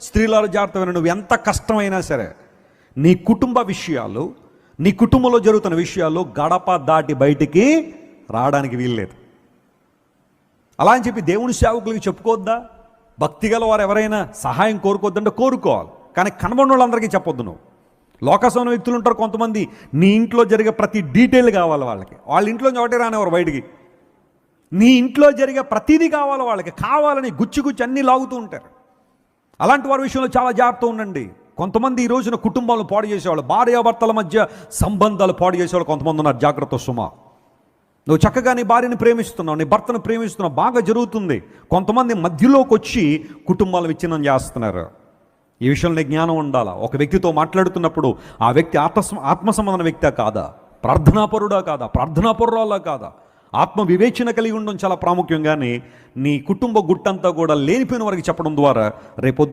స్త్రీలార జాగ్రత్తమైన నువ్వు ఎంత కష్టమైనా సరే నీ కుటుంబ విషయాలు నీ కుటుంబంలో జరుగుతున్న విషయాలు గడప దాటి బయటికి రావడానికి వీల్లేదు. అలా అని చెప్పి దేవుని సేవకులకి చెప్పుకోవద్దా? భక్తి గల వారు ఎవరైనా సహాయం కోరుకోవద్దంటే కోరుకోవాలి. కానీ కనబడిన వాళ్ళందరికీ చెప్పొద్దు నువ్వు. లోకసమైన వ్యక్తులు ఉంటారు కొంతమంది. నీ ఇంట్లో జరిగే ప్రతి డీటెయిల్ కావాలి వాళ్ళకి. వాళ్ళ ఇంట్లో ఒకటి రానివారు బయటికి. నీ ఇంట్లో జరిగే ప్రతిదీ కావాలి వాళ్ళకి. కావాలని గుచ్చి గుచ్చి అన్నీ లాగుతూ ఉంటారు. అలాంటి వారి విషయంలో చాలా జాగ్రత్త ఉండండి. కొంతమంది ఈ రోజున కుటుంబాలను పాడు చేసేవాళ్ళు భార్యాభర్తల మధ్య సంబంధాలు పాడు చేసేవాళ్ళు కొంతమంది ఉన్నారు. జాగ్రత్త సుమా. నువ్వు చక్కగా నీ భార్యని ప్రేమిస్తున్నావు నీ భర్తను ప్రేమిస్తున్నావు బాగా జరుగుతుంది. కొంతమంది మధ్యలోకి వచ్చి కుటుంబాలు విచ్ఛిన్నం చేస్తున్నారు. ఈ విషయంలో జ్ఞానం ఉండాలా? ఒక వ్యక్తితో మాట్లాడుతున్నప్పుడు ఆ వ్యక్తి ఆత్మ ఆత్మ వ్యక్తే కాదా? ప్రార్థనాపరుడా కాదా? ప్రార్థనాపరురాలా కాదా? ఆత్మ వివేచన కలిగి ఉండడం చాలా ప్రాముఖ్యం కానీ నీ కుటుంబ గుట్టంతా కూడా లేనిపోయిన వారికి చెప్పడం ద్వారా రేపు